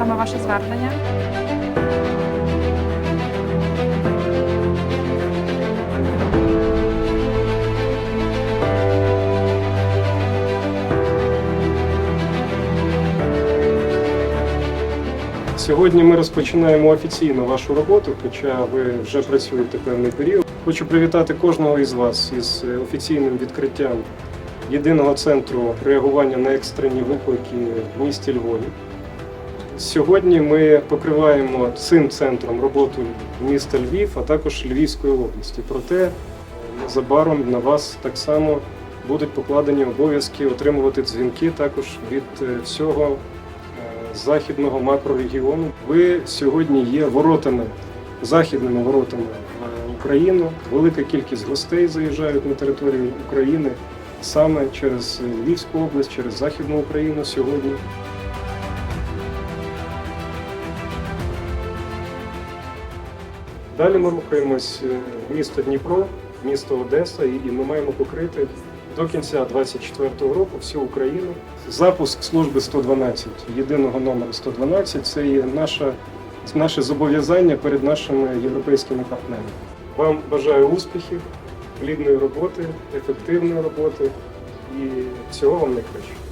саме ваше звернення? Сьогодні ми розпочинаємо офіційно вашу роботу, хоча ви вже працюєте певний період. Хочу привітати кожного із вас із е, офіційним відкриттям єдиного центру реагування на екстрені виклики в місті Львові. Сьогодні ми покриваємо цим центром роботу міста Львів, а також Львівської області. Проте е, незабаром на вас так само будуть покладені обов'язки отримувати дзвінки також від е, всього е, західного макрорегіону. Ви сьогодні є воротами, західними воротами в Україну. Велика кількість гостей заїжджають на територію України саме через Львівську область, через Західну Україну сьогодні. Далі ми рухаємось е, місто Дніпро, місто Одеса, і і ми маємо покрити до кінця 2024 року всю Україну. Запуск служби 112, єдиного номеру 112 це є наша, наше зобов'язання перед нашими європейськими партнерами. Вам бажаю успіхів, плідної роботи, ефективної роботи і всього вам найкращого.